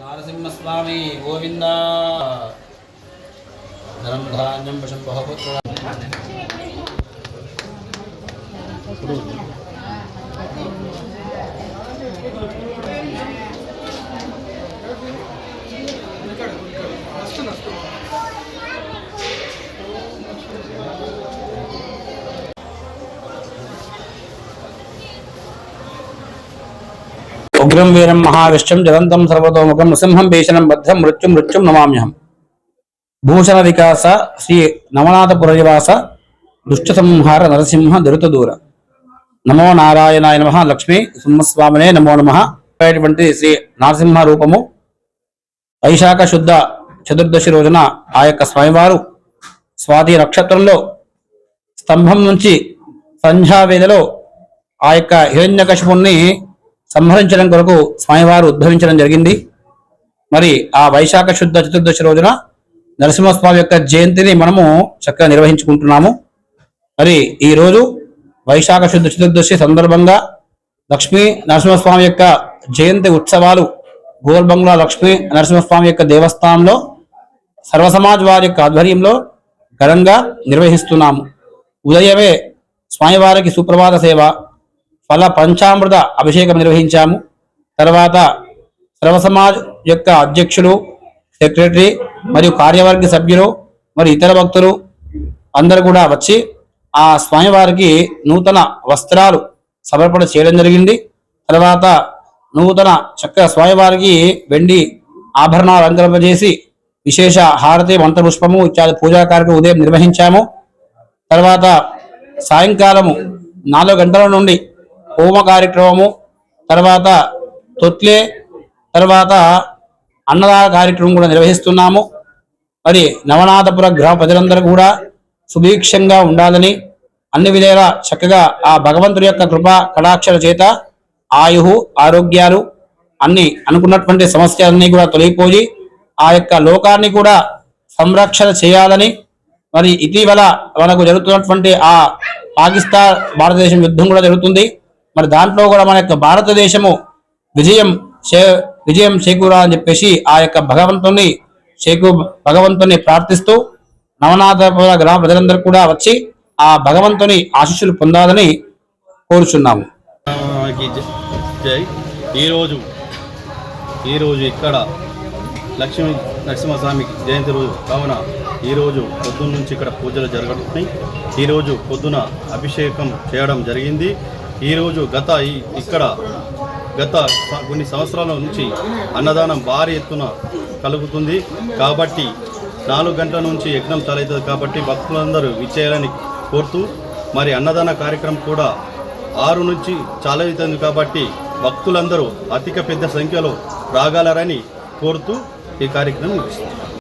నారసింహస్వామి గోవింద. ధనం ధాన్యం పశం బహుపుత్ర ఉగ్రం వీరం మహావిష్ణం జలంతం సర్వతోముఖం నృసింహం భీషణం బద్ధం మృత్యు మృత్యుం నమామ్యహం. భూషణ వికాస శ్రీ నవనాథపుర నివాస దుష్ట సంహార నరసింహ దురిత దూర నమో నారాయణాయ నమ లక్ష్మీ సింహస్వామినే నమో నమ. అటువంటి శ్రీ నరసింహ రూపము. వైశాఖ శుద్ధ చతుర్దశి రోజున ఆ యొక్క స్వామివారు స్వాతి నక్షత్రంలో స్తంభం నుంచి సంధ్యావేదలో ఆ యొక్క హిరణ్యకశిపుణ్ణి సంహరించడం కొరకు స్వామివారు ఉద్భవించడం జరిగింది. మరి ఆ వైశాఖ శుద్ధ చతుర్దశి రోజున నరసింహస్వామి యొక్క జయంతిని మనము చక్కగా నిర్వహించుకుంటున్నాము. మరి ఈ రోజు వైశాఖ శుద్ధ చతుర్దశి సందర్భంగా లక్ష్మీ నరసింహస్వామి యొక్క జయంతి ఉత్సవాలు గోల్బంగ్లా లక్ష్మీ నరసింహస్వామి యొక్క దేవస్థానంలో సర్వసమాజ్ వారి యొక్క ఆధ్వర్యంలో ఘనంగా నిర్వహిస్తున్నాము. ఉదయమే స్వామివారికి సుప్రభాత సేవ ఫల పంచామృత అభిషేకం నిర్వహించాము. తర్వాత సర్వసమాజ్ యొక్క అధ్యక్షులు సెక్రటరీ మరియు కార్యవర్గ సభ్యులు మరియు ఇతర భక్తులు అందరు కూడా వచ్చి ఆ స్వామివారికి నూతన వస్త్రాలు సమర్పణ చేయడం జరిగింది. తర్వాత నూతన చక్కగా స్వామివారికి వెండి ఆభరణాలు అంకరింపజేసి విశేష హారతి మంత్రపుష్పము ఇత్యాది పూజా కార్యక్రమం ఉదయం నిర్వహించాము. తర్వాత సాయంకాలము నాలుగు గంటల నుండి హోమ కార్యక్రమము తర్వాత తొత్లే తర్వాత అన్నదాన కార్యక్రమం కూడా నిర్వహిస్తున్నాము. మరి నవనాథపుర గ్రామ ప్రజలందరూ కూడా సుభిక్షంగా ఉండాలని అన్ని విధాలా చక్కగా ఆ భగవంతుడి యొక్క కృప కటాక్షల చేత ఆయు ఆరోగ్యాలు అన్ని అనుకున్నటువంటి సమస్యలన్నీ కూడా తొలగిపోయి ఆ యొక్క లోకాన్ని కూడా సంరక్షణ చేయాలని మరి ఇటీవల మనకు జరుగుతున్నటువంటి ఆ పాకిస్తాన్ భారతదేశం యుద్ధం కూడా జరుగుతుంది. మరి దాంట్లో కూడా మన యొక్క భారతదేశము విజయం చే విజయం చేకూరాలని చెప్పేసి ఆ యొక్క భగవంతుని చేకూ భగవంతుని ప్రార్థిస్తూ నవనాథపుర గ్రామ ప్రజలందరూ కూడా వచ్చి ఆ భగవంతుని ఆశీస్సులు పొందాలని కోరుచున్నాము. ఈరోజు ఈరోజు ఇక్కడ లక్ష్మీ నరసింహస్వామికి జయంతి రోజు కావున ఈరోజు పొద్దున్న నుంచి ఇక్కడ పూజలు జరగడుతున్నాయి ఈరోజు పొద్దున అభిషేకం చేయడం జరిగింది. ఈరోజు గత ఈ ఇక్కడ గత కొన్ని సంవత్సరాల నుంచి అన్నదానం భారీ ఎత్తున కలుగుతుంది. కాబట్టి నాలుగు గంటల నుంచి యజ్ఞం చాలవుతుంది కాబట్టి భక్తులందరూ విచ్చేయాలని కోరుతూ మరి అన్నదాన కార్యక్రమం కూడా ఆరు నుంచి చాలవుతుంది కాబట్టి భక్తులందరూ అధిక పెద్ద సంఖ్యలో రాగలరని కోరుతూ ఈ కార్యక్రమం ముగిస్తుంది